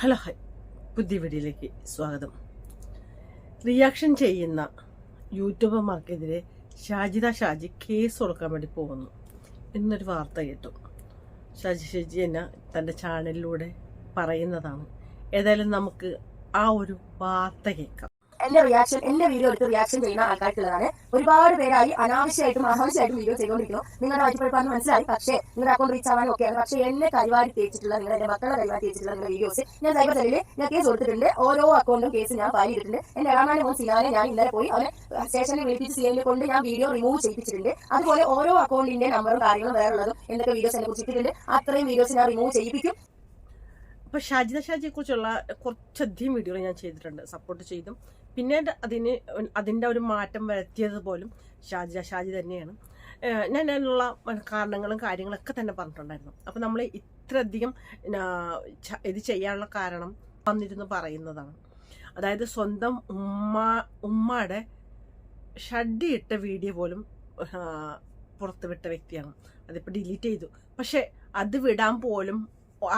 Hello high. പുതിയ വീഡിയോയിലേക്ക് സ്വാഗതം. റിയാക്ഷൻ ചെയ്യുന്ന യൂട്യൂബർമാർക്കെതിരെ ഷാജിദ ഷാജി കേസ് കൊടുക്കാൻ വേണ്ടി പോകുന്നു. എന്നൊരു വാർത്ത കേട്ടു. ഷാജി ഷാജി എന്നെ തന്റെ ചാനലിലൂടെ പറയുന്നതാണ്. ഏതായാലും നമുക്ക് ആ ഒരു വാർത്ത കേൾക്കാം. എന്റെ റിയാക്ഷൻ എന്റെ വീഡിയോ എടുത്ത് റിയാക്ഷൻ ചെയ്യുന്ന ആൾക്കാർക്കുള്ളതാണ്. ഒരുപാട് പേരായി അനാവശ്യമായിട്ടും അനാവശ്യമായിട്ടും വീഡിയോ ചെയ്തുകൊണ്ടിരിക്കുന്നു. നിങ്ങളുടെ വായ്പയെടുപ്പാന്ന് മനസ്സിലായി. പക്ഷേ നിങ്ങളുടെ അക്കൗണ്ട് റീച്ച് ആവാനും ഒക്കെയാണ് പക്ഷേ എന്നെ കരിവാരി തേച്ചിട്ടുള്ള നിങ്ങളുടെ എന്റെ മക്കളെ കരിവാരി തേച്ചിട്ടുള്ള നിങ്ങളുടെ വീഡിയോസ് ഞാൻ സൈബർ സെല്ലിൽ ഞാൻ കേസ് കൊടുത്തിട്ടുണ്ട്. ഓരോ അക്കൗണ്ടും കേസ് ഞാൻ ഫയൽ ചെയ്തിട്ടുണ്ട് എന്റെ ഇളമാനെ മോൻ സിനാനെ ഞാൻ ഇന്നലെ പോയി അവനെ സ്റ്റേഷനിൽ വിളിപ്പിച്ച് സി കൊണ്ട് ഞാൻ വീഡിയോ റിമൂവ് ചെയ്യിപ്പിച്ചിട്ടുണ്ട്. അതുപോലെ ഓരോ അക്കൗണ്ടിന്റെ നമ്പറും കാര്യങ്ങളും വേറുള്ളതും എന്തൊക്കെ വീഡിയോസ് എന്നെ കുറിച്ചിട്ടുണ്ട് അത്രയും വീഡിയോസ് ഞാൻ റിമൂവ് ചെയ്യിപ്പിക്കും. അപ്പോൾ ഷാജിദ ഷാജിയെ കുറിച്ചുള്ള കുറച്ചധികം വീഡിയോകൾ ഞാൻ ചെയ്തിട്ടുണ്ട്. സപ്പോർട്ട് ചെയ്തും. പിന്നെ അതിന് അതിന്റെ ഒരു മാറ്റം വരുത്തിയത് പോലും ഷാജിദ ഷാജി തന്നെയാണ്. ഞാൻ അതിനുള്ള കാരണങ്ങളും കാര്യങ്ങളൊക്കെ തന്നെ പറഞ്ഞിട്ടുണ്ടായിരുന്നു. അപ്പോൾ നമ്മൾ ഇത്രയധികം ഇത് ചെയ്യാനുള്ള കാരണം വന്നിരുന്ന് പറയുന്നതാണ്. അതായത് സ്വന്തം ഉമ്മ ഉമ്മയുടെ ഷഡ്ഡി ഇട്ട വീഡിയോ പോലും പുറത്തുവിട്ട വ്യക്തിയാണ്. അതിപ്പോൾ ഡിലീറ്റ് ചെയ്തു. പക്ഷേ അത് വിടാൻ പോലും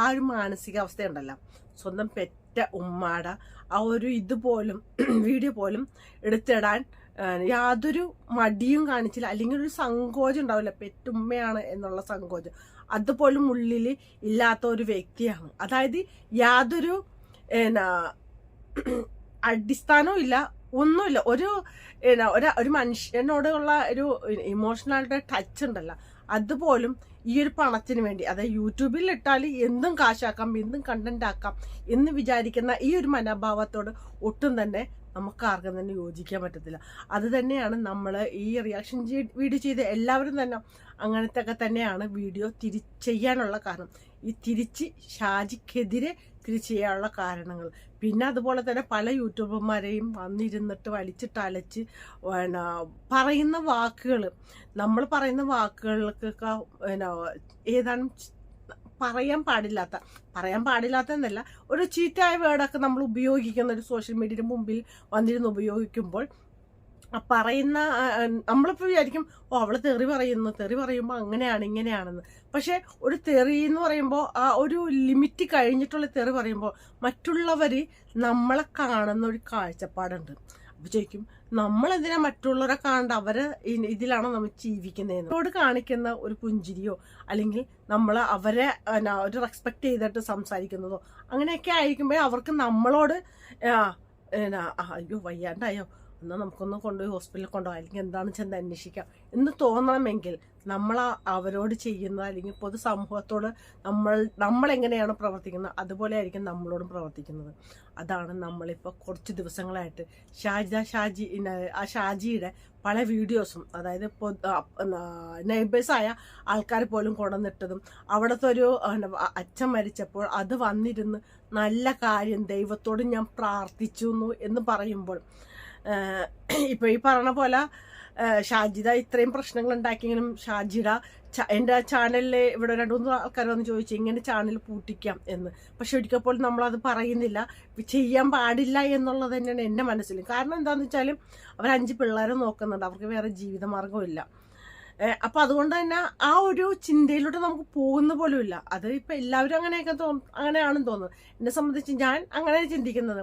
ആ ഒരു മാനസികാവസ്ഥ ഉണ്ടല്ലോ സ്വന്തം പെറ്റ ഉമ്മാട ആ ഒരു ഇതുപോലും വീഡിയോ പോലും എടുത്തിടാൻ യാതൊരു മടിയും കാണിച്ചില്ല. അല്ലെങ്കിൽ ഒരു സങ്കോചം ഉണ്ടാവില്ല. പെറ്റുമ്മയാണ് എന്നുള്ള സങ്കോചം. അതുപോലും ഉള്ളിൽ ഇല്ലാത്ത ഒരു വ്യക്തിയാണ്. അതായത് യാതൊരു എന്നാ അടിസ്ഥാനവും ഇല്ല ഒന്നുമില്ല. ഒരു ഒരു മനുഷ്യനോടുള്ള ഒരു ഇമോഷണാലിറ്റി ടച്ച് ഉണ്ടല്ലോ. അതുപോലും ഈ ഒരു പണത്തിന് വേണ്ടി അതായത് യൂട്യൂബിൽ ഇട്ടാൽ എന്തും കാശാക്കാം എന്തും കണ്ടന്റ് ആക്കാം എന്ന് വിചാരിക്കുന്ന ഈ ഒരു മനോഭാവത്തോട് ഒട്ടും തന്നെ നമുക്ക് ആർക്കും തന്നെ യോജിക്കാൻ പറ്റത്തില്ല. അത് തന്നെയാണ് നമ്മൾ ഈ റിയാക്ഷൻ വീഡിയോ ചെയ്ത എല്ലാവരും തന്നെ അങ്ങനത്തെ ഒക്കെ തന്നെയാണ് വീഡിയോ തിരി ചെയ്യാനുള്ള കാരണം. ഈ തിരിച്ച് ഷാജിക്കെതിരെ തിരിച്ച് ചെയ്യാനുള്ള കാരണങ്ങൾ. പിന്നെ അതുപോലെ തന്നെ പല യൂട്യൂബർമാരെയും വന്നിരുന്നിട്ട് വലിച്ചിട്ട് അലച്ച് പിന്നെ പറയുന്ന വാക്കുകൾ നമ്മൾ പറയുന്ന വാക്കുകൾക്കൊക്കെ പിന്നെ ഏതാണ് പറയാൻ പാടില്ലാത്ത പറയാൻ പാടില്ലാത്ത എന്നല്ല ഒരു ചീറ്റായ വേർഡൊക്കെ നമ്മൾ ഉപയോഗിക്കുന്ന ഒരു സോഷ്യൽ മീഡിയയുടെ മുമ്പിൽ വന്നിരുന്ന് ഉപയോഗിക്കുമ്പോൾ പറയുന്ന നമ്മളിപ്പോൾ വിചാരിക്കും ഓ അവൾ തെറി പറയുന്നു തെറി പറയുമ്പോൾ അങ്ങനെയാണ് ഇങ്ങനെയാണെന്ന്. പക്ഷെ ഒരു തെറി എന്ന് പറയുമ്പോൾ ആ ഒരു ലിമിറ്റ് കഴിഞ്ഞിട്ടുള്ള തെറി പറയുമ്പോൾ മറ്റുള്ളവർ നമ്മളെ കാണുന്ന ഒരു കാഴ്ചപ്പാടുണ്ട്. അപ്പോൾ ചോദിക്കും നമ്മളെന്തിനാ മറ്റുള്ളവരെ കാണേണ്ട? അവരെ ഇതിലാണോ നമ്മൾ ജീവിക്കുന്നതെന്ന്. അവരോട് കാണിക്കുന്ന ഒരു പുഞ്ചിരിയോ അല്ലെങ്കിൽ നമ്മൾ അവരെ ഒരു റെസ്പെക്ട് ചെയ്തിട്ട് സംസാരിക്കുന്നതോ അങ്ങനെയൊക്കെ ആയിരിക്കുമ്പോൾ അവർക്ക് നമ്മളോട് അയ്യോ വയ്യാണ്ടായോ? എന്നാൽ നമുക്കൊന്ന് കൊണ്ടുപോയി ഹോസ്പിറ്റലിൽ കൊണ്ടുപോകാം. അല്ലെങ്കിൽ എന്താണെന്ന് ചെന്ന് അന്വേഷിക്കാം. എന്ന് തോന്നണമെങ്കിൽ നമ്മൾ അവരോട് ചെയ്യുന്നത് അല്ലെങ്കിൽ പൊതുസമൂഹത്തോട് നമ്മൾ നമ്മളെങ്ങനെയാണ് പ്രവർത്തിക്കുന്നത്? അതുപോലെ ആയിരിക്കും നമ്മളോടും പ്രവർത്തിക്കുന്നത്. അതാണ് നമ്മളിപ്പോൾ കുറച്ച് ദിവസങ്ങളായിട്ട് ഷാജി ഷാജി ആ ഷാജിയുടെ പല വീഡിയോസും അതായത് നെയ്ബേഴ്സായ ആൾക്കാർ പോലും കൊണ്ടുവന്നിട്ടതും അവിടുത്തെ ഒരു അച്ഛൻ മരിച്ചപ്പോൾ അത് വന്നിരുന്ന് നല്ല കാര്യം ദൈവത്തോട് ഞാൻ പ്രാർത്ഥിച്ചു എന്ന് പറയുമ്പോൾ ഏഹ്, ഇപ്പൊ ഈ പറഞ്ഞ പോലെ ഷാജിദ ഇത്രയും പ്രശ്നങ്ങൾ ഉണ്ടാക്കിയെങ്കിലും ഷാജിദ ച- എന്റെ ചാനലിൽ ഇവിടെ രണ്ട് മൂന്ന് ആൾക്കാർ വന്ന് ചോദിച്ചു ഇങ്ങനെ ചാനൽ പൂട്ടിക്കാം എന്ന്. പക്ഷെ ഒരിക്കൽ പോലും നമ്മളത് പറയുന്നില്ല. ചെയ്യാൻ പാടില്ല എന്നുള്ളത് തന്നെയാണ് എന്റെ മനസ്സിൽ. കാരണം എന്താണെന്ന് വെച്ചാൽ അവർ അഞ്ച് പിള്ളേരെ നോക്കുന്നുണ്ട്. അവർക്ക് വേറെ ജീവിതമാർഗമില്ല അപ്പം അതുകൊണ്ട് തന്നെ ആ ഒരു ചിന്തയിലൂടെ നമുക്ക് പോകുന്ന പോലും ഇല്ല അത് ഇപ്പം എല്ലാവരും അങ്ങനെയൊക്കെ തോന്നും അങ്ങനെയാണെന്ന് തോന്നുന്നത് എന്നെ സംബന്ധിച്ച് ഞാൻ അങ്ങനെ ചിന്തിക്കുന്നത്.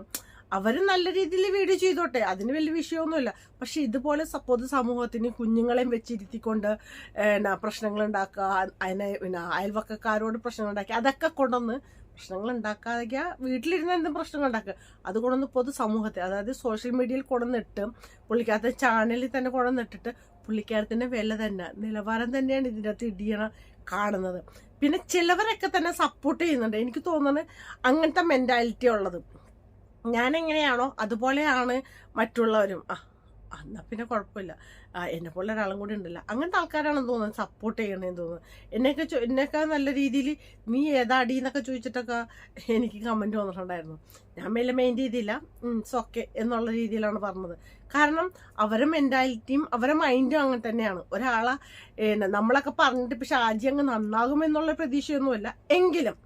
അവർ നല്ല രീതിയിൽ വീഡിയോ ചെയ്തോട്ടെ. അതിന് വലിയ വിഷയമൊന്നുമില്ല. പക്ഷെ ഇതുപോലെ പൊതു സമൂഹത്തിന് കുഞ്ഞുങ്ങളെയും വെച്ചിരുത്തിക്കൊണ്ട് എന്നാ പ്രശ്നങ്ങൾ ഉണ്ടാക്കുക അതിനെ പിന്നെ അയൽവക്കക്കാരോട് പ്രശ്നങ്ങൾ ഉണ്ടാക്കി അതൊക്കെ കൊണ്ടൊന്ന് പ്രശ്നങ്ങൾ ഉണ്ടാക്കാതെ വീട്ടിലിരുന്ന് എന്തും പ്രശ്നങ്ങൾ ഉണ്ടാക്കുക. അത് കൊണ്ടുവന്ന് പൊതു സമൂഹത്തെ അതായത് സോഷ്യൽ മീഡിയയിൽ കൊണ്ടുവന്നിട്ട് പുള്ളിക്കാരത്തെ ചാനലിൽ തന്നെ കൊണ്ടുവന്നിട്ടിട്ട് പുള്ളിക്കാരത്തിന്റെ വില തന്നെ നിലവാരം തന്നെയാണ് ഇതിന്റെ അകത്ത് ഇടിയണ കാണുന്നത്. പിന്നെ ചിലവരൊക്കെ തന്നെ സപ്പോർട്ട് ചെയ്യുന്നുണ്ട്. എനിക്ക് തോന്നുന്നത് അങ്ങനത്തെ മെന്റാലിറ്റി ഉള്ളത്. ഞാൻ എങ്ങനെയാണോ അതുപോലെയാണ് മറ്റുള്ളവരും. ആ എന്നാൽ പിന്നെ കുഴപ്പമില്ല. എന്നെ പോലെ ഒരാളും കൂടി ഉണ്ടല്ല. അങ്ങനത്തെ ആൾക്കാരാണെന്ന് തോന്നുന്നത് സപ്പോർട്ട് ചെയ്യണമെന്ന് തോന്നുന്നത് എന്നെയൊക്കെ എന്നെയൊക്കെ നല്ല രീതിയിൽ നീ ഏതാ അടി എന്നൊക്കെ ചോദിച്ചിട്ടൊക്കെ എനിക്ക് കമന്റ് വന്നിട്ടുണ്ടായിരുന്നു. ഞാൻ മേലെ മെയിൻ ചെയ്തില്ല ഓക്കെ എന്നുള്ള രീതിയിലാണ് പറഞ്ഞത്. കാരണം അവരെ മെന്റാലിറ്റിയും അവരെ മൈൻഡും അങ്ങനെ തന്നെയാണ്. ഒരാളെ നമ്മളൊക്കെ പറഞ്ഞിട്ട് ഇപ്പം ഷാജി അങ്ങ് നന്നാകുമെന്നുള്ള പ്രതീക്ഷയൊന്നുമില്ല. എങ്കിലും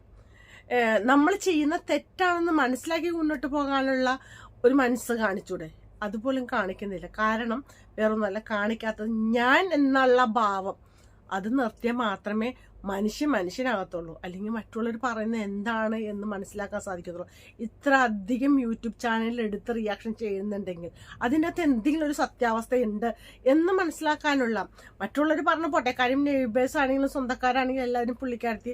നമ്മൾ ചെയ്യുന്ന തെറ്റാണെന്ന് മനസ്സിലാക്കി മുന്നോട്ട് പോകാനുള്ള ഒരു മനസ്സ് കാണിച്ചൂടെ? അതുപോലും കാണിക്കുന്നില്ല. കാരണം വേറൊന്നുമല്ല കാണിക്കാത്തത് ഞാൻ എന്നുള്ള ഭാവം. അത് നിർത്തിയാൽ മാത്രമേ മനുഷ്യൻ മനുഷ്യനാകത്തുള്ളൂ. അല്ലെങ്കിൽ മറ്റുള്ളവർ പറയുന്നത് എന്താണ് എന്ന് മനസ്സിലാക്കാൻ സാധിക്കത്തുള്ളൂ. ഇത്ര അധികം യൂട്യൂബ് ചാനലിൽ എടുത്ത് റിയാക്ഷൻ ചെയ്യുന്നുണ്ടെങ്കിൽ അതിന്റെ അകത്ത് എന്തെങ്കിലും ഒരു സത്യാവസ്ഥയുണ്ട് എന്ന് മനസ്സിലാക്കാനുള്ള മറ്റുള്ളവർ പറഞ്ഞു പോട്ടെ. കാര്യം നെയ്ബേഴ്സ് ആണെങ്കിലും സ്വന്തക്കാരാണെങ്കിലും എല്ലാവരും പുള്ളിക്കാരത്തി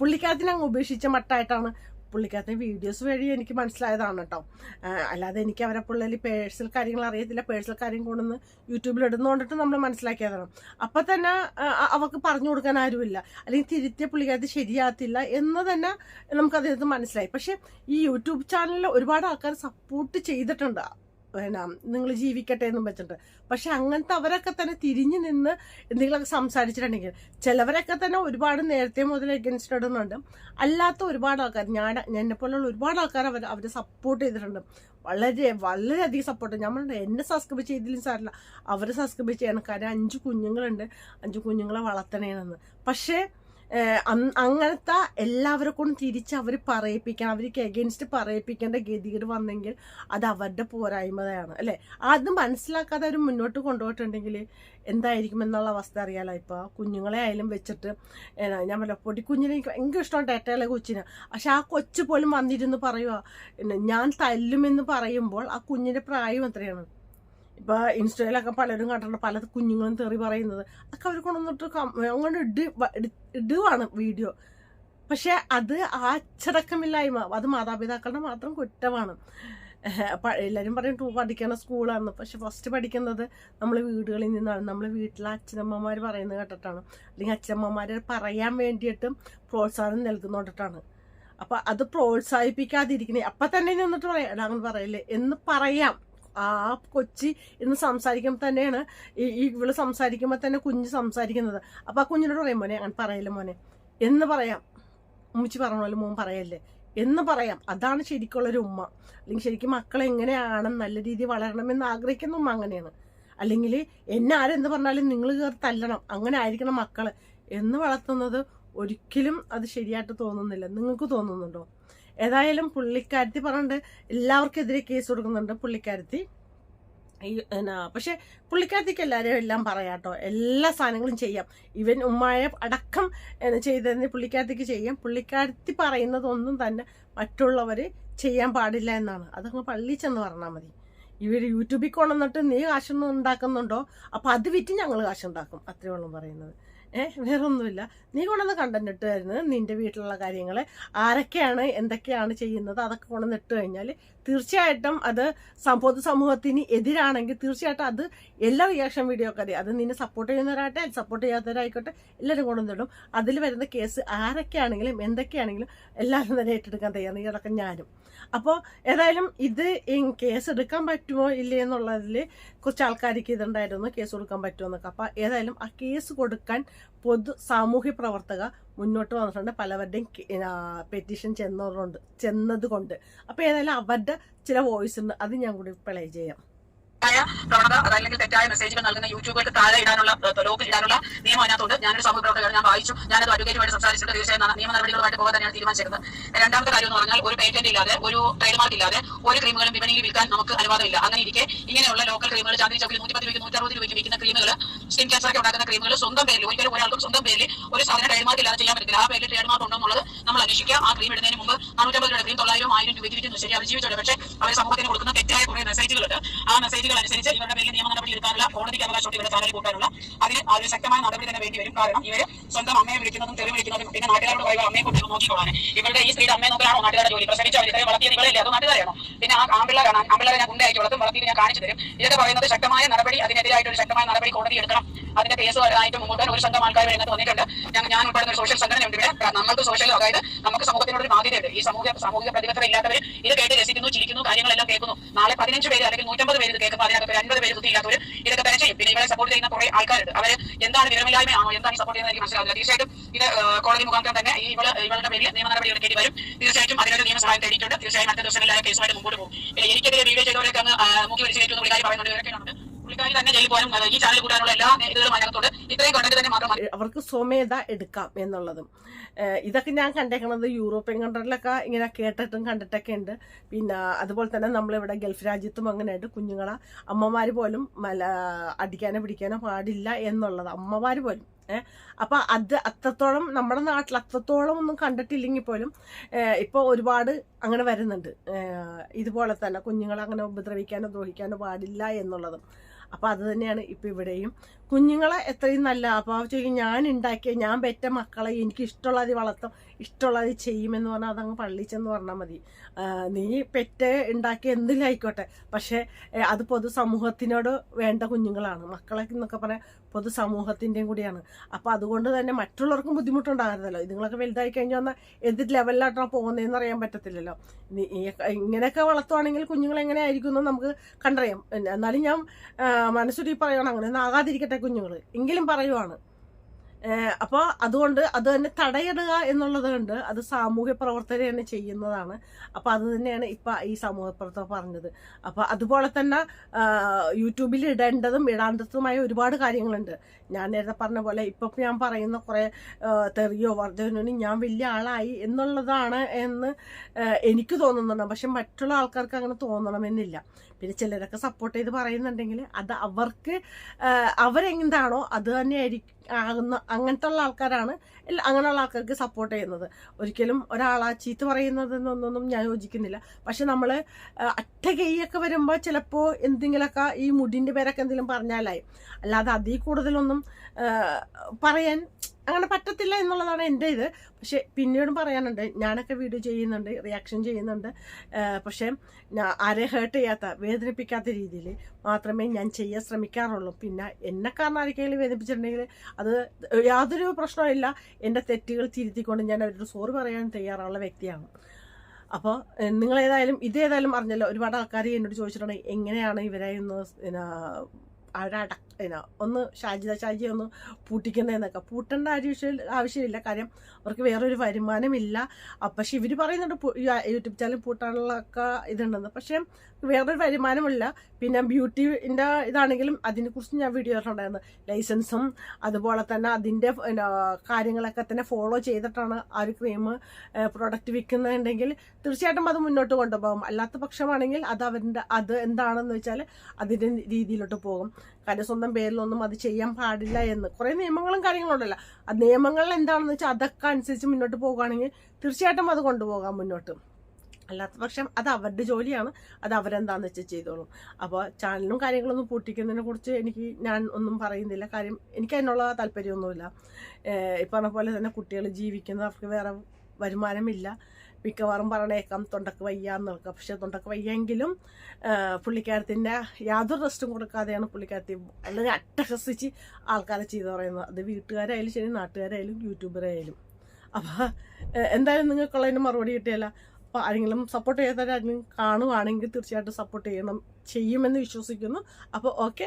പുള്ളിക്കാരത്തിനെ അങ്ങ് ഉപേക്ഷിച്ച മട്ടായിട്ടാണ് പുള്ളിക്കാരത്തെ വീഡിയോസ് വഴി എനിക്ക് മനസ്സിലായതാണ് കേട്ടോ അല്ലാതെ എനിക്ക് അവരെ പുള്ളിയിൽ പേഴ്സണൽ കാര്യങ്ങൾ അറിയത്തില്ല. പേഴ്സണൽ കാര്യം കൊണ്ടൊന്ന് യൂട്യൂബിൽ ഇടുന്നോണ്ടിട്ട് നമ്മൾ മനസ്സിലാക്കിയതാണ്. അപ്പം തന്നെ അവർക്ക് പറഞ്ഞു കൊടുക്കാൻ ആരുമില്ല. അല്ലെങ്കിൽ തിരുത്തിയ പുള്ളിക്കാരത്തി ശരിയാകത്തില്ല എന്ന് തന്നെ നമുക്ക് അദ്ദേഹത്തിന് മനസ്സിലായി. പക്ഷേ ഈ യൂട്യൂബ് ചാനലിൽ ഒരുപാട് ആൾക്കാർ സപ്പോർട്ട് ചെയ്തിട്ടുണ്ട്. പിന്നെ നിങ്ങൾ ജീവിക്കട്ടെ എന്നും വെച്ചിട്ട് പക്ഷെ അങ്ങനത്തെ അവരൊക്കെ തന്നെ തിരിഞ്ഞു നിന്ന് എന്തെങ്കിലുമൊക്കെ സംസാരിച്ചിട്ടുണ്ടെങ്കിൽ ചിലവരൊക്കെ തന്നെ ഒരുപാട് നേരത്തെ മുതൽ എഗൻസ്റ്റ് ഇടുന്നുണ്ട്. അല്ലാത്ത ഒരുപാട് ആൾക്കാർ ഞാൻ എന്നെ പോലുള്ള ഒരുപാട് ആൾക്കാർ അവർ അവരെ സപ്പോർട്ട് ചെയ്തിട്ടുണ്ട്. വളരെ വളരെയധികം സപ്പോർട്ട് ഞാൻ പറഞ്ഞു എന്നെ സബ്സ്ക്രൈബ് ചെയ്തില്ല സാറില്ല അവരെ സബ്സ്ക്രൈബ് ചെയ്യണം കാര്യം അഞ്ച് കുഞ്ഞുങ്ങളുണ്ട്. അഞ്ച് കുഞ്ഞുങ്ങളെ വളർത്തണേന്ന്. പക്ഷേ അങ്ങനത്തെ എല്ലാവരെ കൊണ്ട് തിരിച്ച് അവർ പറയിപ്പിക്കണം. അവർക്ക് എഗെയിൻസ്റ്റ് പറയിപ്പിക്കേണ്ട ഗതികേട് വന്നെങ്കിൽ അത് അവരുടെ പോരായ്മതയാണ് അല്ലേ? അത് മനസ്സിലാക്കാതെ അവർ മുന്നോട്ട് കൊണ്ടുപോയിട്ടുണ്ടെങ്കിൽ എന്തായിരിക്കും എന്നുള്ള അവസ്ഥ അറിയാലോ ഇപ്പോൾ കുഞ്ഞുങ്ങളെ ആയാലും വെച്ചിട്ട് ഞാൻ പറയാം പൊടി എനിക്ക് ഭയങ്കര ഇഷ്ടമാണ് ടേറ്റയിലെ കൊച്ചിന്. പക്ഷെ ആ കൊച്ചു പോലും വന്നിരുന്ന് പറയുക ഞാൻ തല്ലുമെന്ന് പറയുമ്പോൾ ആ കുഞ്ഞിന്റെ പ്രായം എത്രയാണ് ഇപ്പൊ ഇൻസ്റ്റയിലൊക്കെ പലരും കണ്ടിട്ടുണ്ട് പല കുഞ്ഞുങ്ങളും തെറി പറയുന്നത്. അതൊക്കെ അവർ കൊണ്ടുവന്നിട്ട് അങ്ങനെ ഇട് ഇടുവാണ് വീഡിയോ. പക്ഷെ അത് അച്ചടക്കമില്ലായ്മ അത് മാതാപിതാക്കളുടെ മാത്രം കുറ്റമാണ്. എല്ലാവരും പറയും ടൂ പഠിക്കേണ്ട സ്കൂളാണ്. പക്ഷെ ഫസ്റ്റ് പഠിക്കുന്നത് നമ്മൾ വീടുകളിൽ നിന്നാണ്. നമ്മൾ വീട്ടിലെ അച്ഛനമ്മമാർ പറയുന്നത് കേട്ടിട്ടാണ്. അല്ലെങ്കിൽ അച്ഛനമ്മമാരെ പറയാൻ വേണ്ടിയിട്ടും പ്രോത്സാഹനം നൽകുന്നോണ്ടിട്ടാണ്. അപ്പം അത് പ്രോത്സാഹിപ്പിക്കാതിരിക്കണേ അപ്പം തന്നെ നിന്നിട്ട് പറയാം അങ്ങനെ പറയല്ലേ എന്ന് പറയാം. ആ കൊച്ചി ഇന്ന് സംസാരിക്കുമ്പോൾ തന്നെയാണ് ഈ ഇവൾ സംസാരിക്കുമ്പോൾ തന്നെ കുഞ്ഞ് സംസാരിക്കുന്നത്. അപ്പൊ ആ കുഞ്ഞിനോട് പറയും മോനെ അങ്ങനെ പറയില്ല മോനെ? എന്ന് പറയാം. ഉമ്മച്ചി പറഞ്ഞ പോലെ മോൻ പറയല്ലേ? എന്ന് പറയാം. അതാണ് ശരിക്കുള്ളൊരു ഉമ്മ. അല്ലെങ്കിൽ ശരിക്കും മക്കൾ എങ്ങനെയാണ് നല്ല രീതിയിൽ വളരണമെന്ന് ആഗ്രഹിക്കുന്ന ഉമ്മ അങ്ങനെയാണ്. അല്ലെങ്കിൽ എന്നെ ആരെന്ത് പറഞ്ഞാലും നിങ്ങൾ കയറി തല്ലണം. അങ്ങനെ ആയിരിക്കണം മക്കൾ എന്ന് വളർത്തുന്നത് ഒരിക്കലും അത് ശരിയായിട്ട് തോന്നുന്നില്ല. നിങ്ങൾക്ക് തോന്നുന്നുണ്ടോ? ഏതായാലും പുള്ളിക്കാരത്തി പറഞ്ഞിട്ട് എല്ലാവർക്കെതിരെ കേസ് കൊടുക്കുന്നുണ്ട് പുള്ളിക്കാരത്തി. എന്നാ പക്ഷെ പുള്ളിക്കാരത്തിക്ക് എല്ലാവരും എല്ലാം പറയാട്ടോ. എല്ലാ സാധനങ്ങളും ചെയ്യാം. ഇവൻ ഉമ്മായ അടക്കം ചെയ്തതിന് പുള്ളിക്കാരത്തിക്ക് ചെയ്യാം. പുള്ളിക്കാരത്തി പറയുന്നതൊന്നും തന്നെ മറ്റുള്ളവർ ചെയ്യാൻ പാടില്ല എന്നാണ്. അതങ്ങ് പള്ളി ചെന്ന് പറഞ്ഞാൽ മതി. ഇവർ യൂട്യൂബിൽ കൊണ്ടുവന്നിട്ട് നീ കാശൊന്നും ഉണ്ടാക്കുന്നുണ്ടോ? അപ്പം അത് വിറ്റ് ഞങ്ങൾ കാശുണ്ടാക്കും. അത്രേ ഉള്ളൂ പറയുന്നത്. ഏഹ് വേറെ ഒന്നുമില്ല നീ കൊണ്ടുവന്ന് തരുന്നത് നിന്റെ വീട്ടിലുള്ള കാര്യങ്ങൾ ആരൊക്കെയാണ് എന്തൊക്കെയാണ് ചെയ്യുന്നത് അതൊക്കെ കൊണ്ടുവന്ന് ഇട്ട് കഴിഞ്ഞാൽ തീർച്ചയായിട്ടും അത് പൊതു സമൂഹത്തിന് എതിരാണെങ്കിൽ തീർച്ചയായിട്ടും അത് എല്ലാ റിയാക്ഷൻ വീഡിയോ ഒക്കെ അറിയാം. അത് നിന്നെ സപ്പോർട്ട് ചെയ്യുന്നവരായിട്ടെ സപ്പോർട്ട് ചെയ്യാത്തവരായിക്കോട്ടെ എല്ലാവരും കൊണ്ടുവന്നിടും അതിൽ വരുന്ന കേസ് ആരൊക്കെയാണെങ്കിലും എന്തൊക്കെയാണെങ്കിലും എല്ലാവരും തന്നെ ഏറ്റെടുക്കാൻ തയ്യാറ്. ഈ അടക്കം ഞാനും. അപ്പോൾ ഏതായാലും ഇത് കേസ് എടുക്കാൻ പറ്റുമോ ഇല്ലേ എന്നുള്ളതിൽ കുറച്ച് ആൾക്കാർക്ക് ഇതുണ്ടായിരുന്നു കേസ് കൊടുക്കാൻ പറ്റുമോ എന്നൊക്കെ. അപ്പോൾ ഏതായാലും ആ കേസ് കൊടുക്കാൻ പൊതു സാമൂഹ്യ പ്രവർത്തക മുന്നോട്ട് വന്നിട്ടുണ്ട്. പലവരുടെയും പെറ്റീഷൻ ചെന്നതുകൊണ്ട് ചെന്നത് കൊണ്ട് അപ്പൊ ഏതായാലും അവരുടെ ചില വോയിസ് ഉണ്ട്. അത് ഞാൻ കൂടി പ്ലേ ചെയ്യാം. പ്രവണത അതല്ലെങ്കിൽ തെറ്റായ മെസ്സേജുകൾ നൽകുന്ന യൂട്യൂബുകൾക്ക് താഴെ ഇടാനുള്ള ലോക്ക് ഇടാനുള്ള നിയമം അതിനകത്തുണ്ട്. ഞാനൊരു സമൂഹ പ്രവർത്തകർ ഞാൻ വായിച്ചു. ഞാനത് അഡ്വക്കേറ്റുമായിട്ട് സംസാരിച്ചിട്ട് തീർച്ചയായും നിയമ നടപടികളുമായിട്ട് പോകാൻ തന്നെയാണ് തീരുമാനിച്ചത് രണ്ടാമത്തെ കാര്യം എന്ന് പറഞ്ഞാൽ ഒരു പേറ്റന്റ് ഇല്ലാതെ ഒരു ട്രേഡ് മാർക്ക് ഇല്ലാതെ ഒരു ക്രീമുകളും വിപണിയിൽ വിൽക്കാൻ നമുക്ക് അനുവാദമില്ല. അങ്ങനെ ഇരിക്കെ ഇങ്ങനെയുള്ള ലോക്കൽ ക്രീമുകൾ ചാന്തി ചൗക്കിൽ നൂറ്റി പത്ത് രൂപയ്ക്ക് നൂറ്റി അറുപത് രൂപയ്ക്ക് വിൽക്കുന്ന ക്രീമുകൾ സ്കിൻ ക്യാൻസർ ഒക്കെ ഉണ്ടാക്കുന്ന ക്രീമുകൾ സ്വന്തം പേരിൽ ഒരിക്കലും ഒരാൾക്കും സ്വന്തം പേരിൽ ഒരു സാധനം ട്രേഡ് മാർക്ക് ഇല്ലാതെ ചെയ്യാൻ പറ്റില്ല ആ പേരിൽ ട്രേഡ് മാർക്ക് ഉണ്ടോ എന്നുള്ളത് നമ്മൾ അന്വേഷിക്കുക. ആ ക്രീം ഇടുന്നതിന് മുമ്പ് നാനൂറ്റമ്പത് രൂപ ക്രീം തൊള്ളായിരം ആയിരം രൂപയ്ക്ക് വിറ്റുന്നു ശരി അവർ ജീവിച്ചോട്ടെ. പക്ഷേ അവർ സമൂഹത്തിന് കൊടുക്കുന്ന തെറ്റായ കുറെ മെസ്സേജുകളുണ്ട് ആ മെസ്സേജുകൾ അനുസരിച്ച് ഇവരുടെ പേരിൽ നിയമ നടപടി എടുക്കാനുള്ള കോടതിക്ക് അവകാശമുണ്ട് ഇവരുടെ ചാനൽ കൂട്ടാനുള്ള. അതിന് അവർ ശക്തമായ നടപടി തന്നെ വേണ്ടി വരും. കാരണം ഇവർ സ്വന്തം അമ്മയെ വിളിക്കുന്നതും തെറി വിളിക്കുന്നതും പിന്നെ നാട്ടുകാരോട് പറയുക അമ്മയെ കുറിച്ച് നോക്കിക്കോളാൻ ഇവരുടെ ഈ സ്ത്രീയുടെ അമ്മയെ നോക്കാനോ നാട്ടുകാരുടെ ജോലി? പ്രസവിച്ച അവർ ഇത്രയും വളർത്തിയ നിങ്ങളല്ലേ? അത് നാട്ടുകാരാണോ പിന്നെ ആ ആമ്പിള്ളേരാണ് ആമ്പിള്ളേരെ ഞാൻ ഗുണ്ടയാക്കി വളർത്തും വളർത്തിയിട്ട് ഞാൻ കാണിച്ചു തരും. ഇതൊക്കെ പറയുന്നത് ശക്തമായ നടപടി അതിനെതിരായിട്ട് ഒരു ശക്തമായ നടപടി കോടതി എടുക്കണം. അതിന്റെ കേസുമായിട്ട് മുമ്പോട്ട് ഒരു സംഘം ആൾക്കാർ രംഗത്ത് വന്നിട്ടുണ്ട്. ഞാൻ ഞാൻ ഉൾപ്പെടുന്ന ഒരു സോഷ്യൽ സംഘടനയുണ്ട് ഇവിടെ. നമുക്ക് സോഷ്യൽ അതായത് നമുക്ക് സമൂഹത്തിനോട് ഒരു ബാധ്യതയുണ്ട്. ഈ സമൂഹ സാമൂഹിക പ്രതിബദ്ധത ഇല്ലാത്തവർ ഇത് കേട്ട് രസിക്കുന്നു ചിരിക്കുന്നു കാര്യങ്ങളെല്ലാം കേൾക്കുന്നു. നാളെ പതിനഞ്ച് പേര് അല്ലെങ്കിൽ നൂറ്റമ്പത് പേര് ഇത് കേൾക്കുമ്പോൾ അതിനകത്ത് അൻപത് പേര് ബുദ്ധിയില്ലാത്തവർ ഇതൊക്കെ തന്നെ ചെയ്യും. പിന്നെ ഇവരെ സപ്പോർട്ട് ചെയ്യുന്ന കുറെ ആൾക്കാരുണ്ട്. അവർ എന്താണ് വിവരമില്ലായ്മയാണോ എന്താണ് സപ്പോർട്ട് ചെയ്യുന്നത് എനിക്ക് മനസ്സിലാവില്ല. തീർച്ചയായിട്ടും ഇത് കോടതി മുഖാന്തരം തന്നെ ഈ ഇവൾ ഇവളുടെ പേരിൽ നിയമ നടപടി എടുക്കേണ്ടി വരും. തീർച്ചയായിട്ടും അതിനൊരു നിയമസഹായം തേടിയിട്ടുണ്ട് തീർച്ചയായും അടുത്ത ദിവസങ്ങളിലായ കേസുമായിട്ട് മുമ്പോട്ട് പോകും. എനിക്കെതിരെ വീഡിയോ ചെയ്തവരൊക്കെ അങ്ങ് മുഖ്യ കയറ്റുന്ന പുള്ളിക്കാരി പറയുന്നുണ്ട്. ഇവരൊക്കെയാണ് തന്നെ ഈ ചാനൽ കൂടാനുള്ള തന്നെ അവർക്ക് സ്വമേധ എടുക്കാം എന്നുള്ളതും. ഇതൊക്കെ ഞാൻ കണ്ടേക്കണത് യൂറോപ്യൻ കൺട്രിയിലൊക്കെ ഇങ്ങനെ കേട്ടിട്ടും കണ്ടിട്ടൊക്കെ ഉണ്ട്. പിന്നെ അതുപോലെ തന്നെ നമ്മളിവിടെ ഗൾഫ് രാജ്യത്തും അങ്ങനെയുണ്ട്. കുഞ്ഞുങ്ങളെ അമ്മമാര് പോലും മല അടിക്കാനോ പിടിക്കാനോ പാടില്ല എന്നുള്ളത് അമ്മമാര് പോലും. ഏഹ് അപ്പൊ അത് അത്രത്തോളം നമ്മുടെ നാട്ടിൽ അത്രത്തോളം ഒന്നും കണ്ടിട്ടില്ലെങ്കിൽ പോലും ഇപ്പൊ ഒരുപാട് അങ്ങനെ വരുന്നുണ്ട്. ഇതുപോലെ തന്നെ കുഞ്ഞുങ്ങളെ അങ്ങനെ ഉപദ്രവിക്കാനോ ദ്രോഹിക്കാനോ പാടില്ല എന്നുള്ളത്. അപ്പൊ അത് തന്നെയാണ് ഇപ്പം ഇവിടെയും. കുഞ്ഞുങ്ങളെ എത്രയും നല്ല അപ്പോൾ ചോദിക്കും ഞാൻ ഉണ്ടാക്കിയ ഞാൻ പെറ്റ മക്കളെ എനിക്ക് ഇഷ്ടമുള്ളത് വളർത്തും ഇഷ്ടമുള്ളത് ചെയ്യുമെന്ന് പറഞ്ഞാൽ അതങ്ങ് പള്ളിച്ചെന്ന് പറഞ്ഞാൽ മതി. നീ പെറ്റ് ഉണ്ടാക്കി എന്തിലായിക്കോട്ടെ. പക്ഷേ അത് പൊതുസമൂഹത്തിനോട് വേണ്ട കുഞ്ഞുങ്ങളാണ്. മക്കളെ എന്നൊക്കെ പറയാൻ പൊതുസമൂഹത്തിന്റെയും കൂടിയാണ്. അപ്പോൾ അതുകൊണ്ട് തന്നെ മറ്റുള്ളവർക്കും ബുദ്ധിമുട്ടുണ്ടാകരുതല്ലോ. ഇതുങ്ങളൊക്കെ വലുതായി കഴിഞ്ഞു വന്നാൽ എന്ത് ലെവലിലായിട്ടാണ് പോകുന്നതെന്ന് അറിയാൻ പറ്റത്തില്ലല്ലോ. ഇങ്ങനെയൊക്കെ വളർത്തുവാണെങ്കിൽ കുഞ്ഞുങ്ങൾ എങ്ങനെ ആയിരിക്കും എന്ന് നമുക്ക് കണ്ടറിയാം. എന്നാലും ഞാൻ മനസ്സുരി പറയണം. അങ്ങനെ ഒന്നും ആകാതിരിക്കട്ടെ കുഞ്ഞുങ്ങൾ എങ്കിലും പറയുവാണ്. അപ്പോൾ അതുകൊണ്ട് അത് തന്നെ തടയിടുക എന്നുള്ളത് കൊണ്ട് അത് സാമൂഹ്യ പ്രവർത്തകർ തന്നെ ചെയ്യുന്നതാണ്. അപ്പോൾ അത് തന്നെയാണ് ഇപ്പം ഈ സാമൂഹ്യ പ്രവർത്തകർ പറഞ്ഞത്. അപ്പോൾ അതുപോലെ തന്നെ യൂട്യൂബിൽ ഇടേണ്ടതും ഇടാണ്ടതുമായ ഒരുപാട് കാര്യങ്ങളുണ്ട്. ഞാൻ നേരത്തെ പറഞ്ഞ പോലെ ഇപ്പം ഞാൻ പറയുന്ന കുറേ തെറിയോ വർദ്ധനോ ഞാൻ വലിയ ആളായി എന്നുള്ളതാണ് എന്ന് എനിക്ക് തോന്നുന്നുണ്ട്. പക്ഷെ മറ്റുള്ള ആൾക്കാർക്ക് അങ്ങനെ തോന്നണമെന്നില്ല. പിന്നെ ചിലരൊക്കെ സപ്പോർട്ട് ചെയ്ത് പറയുന്നുണ്ടെങ്കിൽ അത് അവർക്ക് അവരെന്താണോ അത് തന്നെ ആയിരിക്കും ആകുന്ന അങ്ങനത്തെ ഉള്ള ആൾക്കാരാണ് അങ്ങനെയുള്ള ആൾക്കാർക്ക് സപ്പോർട്ട് ചെയ്യുന്നത്. ഒരിക്കലും ഒരാളാ ചീത്ത പറയുന്നതെന്നൊന്നും ഞാൻ യോജിക്കുന്നില്ല. പക്ഷെ നമ്മൾ അറ്റ കൈയൊക്കെ വരുമ്പോൾ ചിലപ്പോൾ എന്തെങ്കിലുമൊക്കെ ഈ മുടിന്റെ പേരൊക്കെ എന്തെങ്കിലും പറഞ്ഞാലായി. അല്ലാതെ അതിൽ കൂടുതലൊന്നും പറയാൻ അങ്ങനെ പറ്റത്തില്ല എന്നുള്ളതാണ് എന്റെ ഇത്. പക്ഷെ പിന്നീടും പറയാനുണ്ട് ഞാനൊക്കെ വീഡിയോ ചെയ്യുന്നുണ്ട് റിയാക്ഷൻ ചെയ്യുന്നുണ്ട്. പക്ഷേ ആരെ ഹേർട്ട് ചെയ്യാത്ത വേദനിപ്പിക്കാത്ത രീതിയിൽ മാത്രമേ ഞാൻ ചെയ്യാൻ ശ്രമിക്കാറുള്ളൂ. പിന്നെ എന്നെ കാരണം വേദനിപ്പിച്ചിട്ടുണ്ടെങ്കിൽ അത് യാതൊരു പ്രശ്നമില്ല എന്റെ തെറ്റുകൾ തിരുത്തിക്കൊണ്ട് ഞാൻ അവരോട് സോറി പറയാൻ തയ്യാറുള്ള വ്യക്തിയാണ്. അപ്പോൾ നിങ്ങൾ ഏതായാലും ഇതേതായാലും അറിഞ്ഞല്ലോ. ഒരുപാട് ആൾക്കാർ എന്നോട് ചോദിച്ചിട്ടുണ്ടെങ്കിൽ എങ്ങനെയാണ് ഇവരെ ഒന്ന് അവരട പിന്നെ ഒന്ന് ഷാജിദ ഷാജി ഒന്ന് പൂട്ടിക്കുന്നതെന്നൊക്കെ. പൂട്ടേണ്ട ആവശ്യം ആവശ്യമില്ല. കാര്യം അവർക്ക് വേറൊരു വരുമാനമില്ല. പക്ഷെ ഇവർ പറയുന്നുണ്ട് യൂട്യൂബ് ചാനൽ പൂട്ടാനുള്ള ഒക്കെ ഇതുണ്ടെന്ന്. പക്ഷേ വേറൊരു വരുമാനമില്ല. പിന്നെ ബ്യൂട്ടിന്റെ ഇതാണെങ്കിലും അതിനെക്കുറിച്ച് ഞാൻ വീഡിയോ ഇട്ടിട്ടുണ്ടായിരുന്നു. ലൈസൻസും അതുപോലെ തന്നെ അതിന്റെ കാര്യങ്ങളൊക്കെ തന്നെ ഫോളോ ചെയ്തിട്ടാണ് ആ ഒരു ക്രീം പ്രൊഡക്റ്റ് വിൽക്കുന്നുണ്ടെങ്കിൽ തീർച്ചയായിട്ടും അത് മുന്നോട്ട് കൊണ്ടുപോകും. അല്ലാത്ത പക്ഷമാണെങ്കിൽ അത് അവരുടെ അത് എന്താണെന്ന് വെച്ചാൽ അതിന്റെ രീതിയിലോട്ട് പോകും. കാര്യം സ്വന്തം പേരിലൊന്നും അത് ചെയ്യാൻ പാടില്ല എന്ന്. കുറേ നിയമങ്ങളും കാര്യങ്ങളും ഉണ്ടല്ലോ ആ നിയമങ്ങൾ എന്താണെന്ന് വെച്ചാൽ അതൊക്കെ അനുസരിച്ച് മുന്നോട്ട് പോകുകയാണെങ്കിൽ തീർച്ചയായിട്ടും അത് കൊണ്ടുപോകാം മുന്നോട്ട്. അല്ലാത്ത പക്ഷം അത് അവരുടെ ജോലിയാണ്. അത് അവരെന്താണെന്ന് വെച്ചാൽ ചെയ്തോളും. അപ്പോൾ ചാനലും കാര്യങ്ങളൊന്നും പൂട്ടിക്കുന്നതിനെ കുറിച്ച് എനിക്ക് ഞാൻ ഒന്നും പറയുന്നില്ല. കാര്യം എനിക്ക് അതിനുള്ള താല്പര്യമൊന്നുമില്ല. ഈ പറഞ്ഞ പോലെ തന്നെ കുട്ടികൾ ജീവിക്കുന്നവർക്ക് വേറെ വരുമാനമില്ല. മിക്കവാറും പറയണേക്കാം തൊണ്ടക്ക് വയ്യ എന്നൊക്കെ പക്ഷെ തൊണ്ടക്ക് വയ്യെങ്കിലും പുള്ളിക്കാരത്തിന്റെ യാതൊരു റെസ്റ്റും കൊടുക്കാതെയാണ് പുള്ളിക്കാരത്തി വളരെ അട്ടഹസിച്ച് ആൾക്കാരെ ചെയ്തു പറയുന്നത്. അത് വീട്ടുകാരായാലും ശരി നാട്ടുകാരായാലും യൂട്യൂബറായാലും. അപ്പോൾ എന്തായാലും നിങ്ങൾക്കുള്ള അതിന് മറുപടി കിട്ടിയല്ല. അപ്പോൾ ആരെങ്കിലും സപ്പോർട്ട് ചെയ്യാത്ത ആരെങ്കിലും കാണുവാണെങ്കിൽ തീർച്ചയായിട്ടും സപ്പോർട്ട് ചെയ്യണം ചെയ്യുമെന്ന് വിശ്വസിക്കുന്നു. അപ്പോൾ ഓക്കെ